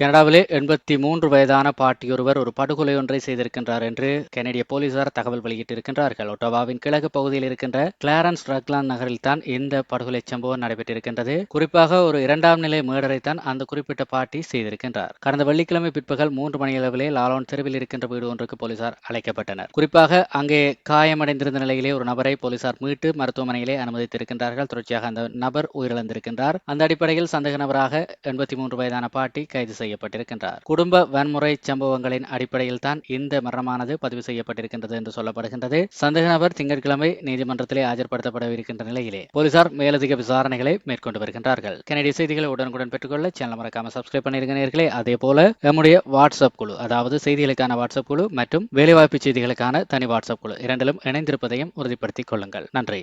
கனடாவிலே எண்பத்தி மூன்று வயதான பாட்டியொருவர் ஒரு படுகொலை ஒன்றை செய்திருக்கின்றார் என்று கனடிய போலீசார் தகவல் வெளியிட்டிருக்கின்றார்கள். ஒட்டோவாவின் கிழக்கு பகுதியில் இருக்கின்ற கிளாரன்ஸ் ரக்லான் நகரில் தான் இந்த படுகொலை சம்பவம் நடைபெற்றிருக்கின்றது. குறிப்பாக ஒரு இரண்டாம் நிலை மேடரை தான் அந்த குறிப்பிட்ட பாட்டி செய்திருக்கின்றார். கடந்த வெள்ளிக்கிழமை பிற்பகல் மூன்று மணியளவிலே லாலோன் தெருவில் இருக்கின்ற வீடு ஒன்றுக்கு போலீசார் அழைக்கப்பட்டனர். குறிப்பாக அங்கே காயமடைந்திருந்த நிலையிலே ஒரு நபரை போலீசார் மீட்டு மருத்துவமனையிலே அனுமதித்திருக்கின்றார்கள். தொடர்ச்சியாக அந்த நபர் உயிரிழந்திருக்கின்றார். அந்த அடிப்படையில் சந்தேக நபராக எண்பத்தி மூன்று வயதான பாட்டி கைது செய்யப்பட்டிருக்கின்றார். குடும்ப வன்முறை சம்பவங்களின் அடிப்படையில் தான் இந்த மரணமானது பதிவு செய்யப்பட்டிருக்கின்றது என்று சொல்லப்படுகின்றது. சந்தேக நபர் திங்கட்கிழமை நீதிமன்றத்திலே ஆஜர்படுத்தப்படவிருக்கின்ற நிலையிலே போலீசார் மேலதிக விசாரணைகளை மேற்கொண்டு வருகின்றார்கள். கனடிய செய்திகளை உடனுக்குடன் பெற்றுக்கொள்ள சேனல் மறக்காம சப்ஸ்கிரைப் பண்ணியிருக்கிறீர்களே அதே போல நம்முடைய வாட்ஸ்அப் குழு அதாவது செய்திகளுக்கான வாட்ஸ்அப் குழு மற்றும் வேலைவாய்ப்பு செய்திகளுக்கான தனி வாட்ஸ்அப் குழு இரண்டிலும் இணைந்திருப்பதையும் உறுதிப்படுத்திக் கொள்ளுங்கள். நன்றி.